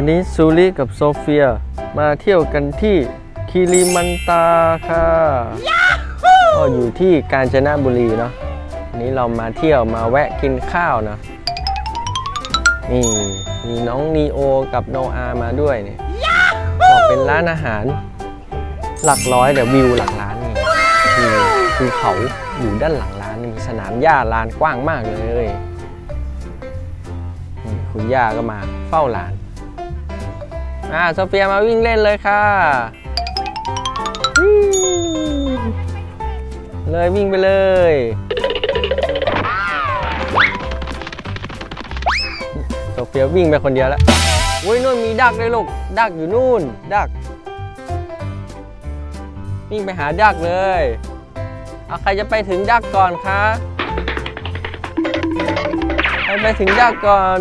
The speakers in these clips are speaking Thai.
วันนี้ซูริกับโซเฟียมาเที่ยวกันที่คิริมันตาค่ะก็อยู่ที่กาญจนบุรีเนาะวันนี้เรามาเที่ยวมาแวะกินข้าวนะนี่มีน้องนีโอกับโนอามาด้วยเนี่ยบอกเป็นร้านอาหาร หลักร้อยแต่วิวหลักล้านนี่คือคือเขาอยู่ด้านหลังร้านนี่มีสนามหญ้าลานกว้างมากเลยนี่คุณย่าก็มาเฝ้าร้าน อ่าโซเฟียมาวิ่งเล่นเลยค่ะวิ่งเลยวิ่งไปเลย โซเฟียวิ่งไปคนเดียวแล้วอุ้ยนู่นมีดักเลยลูก ดักอยู่นู่น ดัก วิ่งไปหาดักเลย เอาใครจะไปถึงดักก่อนคะ ใครไปถึงดักก่อน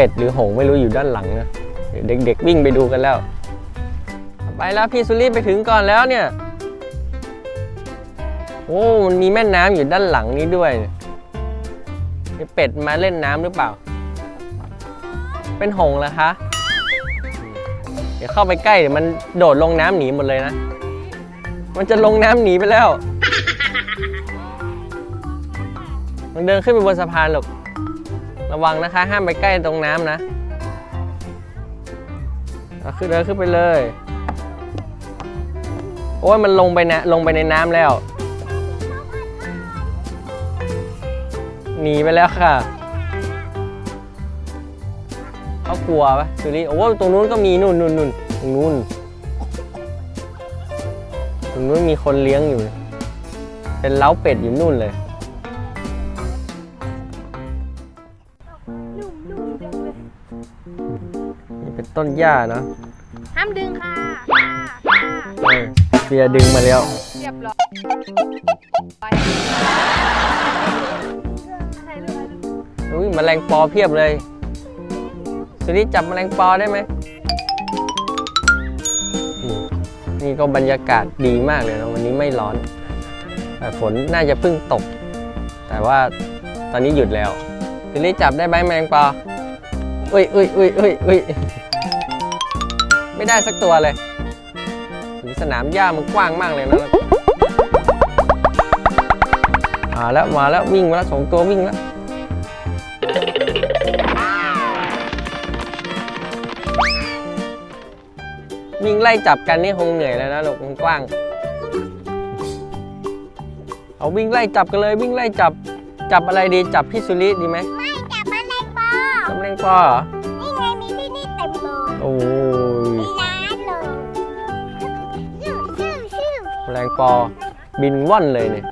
เป็ดหรือหงไม่รู้อยู่ด้านหลังนะเด็กๆวิ่งไปดูกันแล้ว ไปแล้วพี่สุรีไปถึงก่อนแล้วเนี่ย โอ้มันมีแม่น้ำอยู่ด้านหลังนี้ด้วยเป็ดมาเล่นน้ำหรือเปล่า เป็นหงเหรอคะ เดี๋ยวเข้าไปใกล้เดี๋ยวมันโดดลงน้ำหนีหมดเลยนะ มันจะลงน้ำหนีไปแล้ว มันเดินขึ้นไปบนสะพานหรอก ระวังนะคะ ห้ามไปใกล้ตรงน้ำนะเอาขึ้นเดินขึ้นไปเลย โอ้ยมันลงไปนะลงไปในน้ำแล้ว หนีไปแล้วค่ะเขากลัวปะสุริโอ้ยตรงนู้นก็มีนู่นนู่นนู่นตรงนู้นตรงนู้นมีคนเลี้ยงอยู่ เป็นเล้าเป็ดอยู่นู่นเลย ต้นหญ้าเนอะห้ามดึงค่ะค่ะค่ะเออเฟียดึงมาแล้ว เรียบร้อยไปอะไรลูกอะไรลูกอุ้ยแมลงปอเพียบเลยสุริจับแมลงปอได้ไหมนี่นี่ก็บรรยากาศดีมากเลยนะวันนี้ไม่ร้อน แต่ฝนน่าจะเพิ่งตก แต่ว่าตอนนี้หยุดแล้วสุริจับได้ไหมแมลงปออุ้ยอุ้ยอุ้ยอุ้ยอุ้ย ไม่ได้สักตัวเลยหูสนามหญ้ามันกว้างมากเลยนะมาแล้วมาแล้ววิ่งมาแล้วสองตัววิ่งแล้ววิ่งไล่จับกันนี่คงเหนื่อยแล้วนะลูกมันกว้าง เอาวิ่งไล่จับกันเลยวิ่งไล่จับจับอะไรดีจับพี่สุริดีไหมไม่จับมันในปอจับแมลงปอเหรอนี่ไงมีที่นี่เต็มเลยโอ้ยมีร้านเลยชื่อชื่อชื่อแมลงปอบินว่อนเลยเนี่ย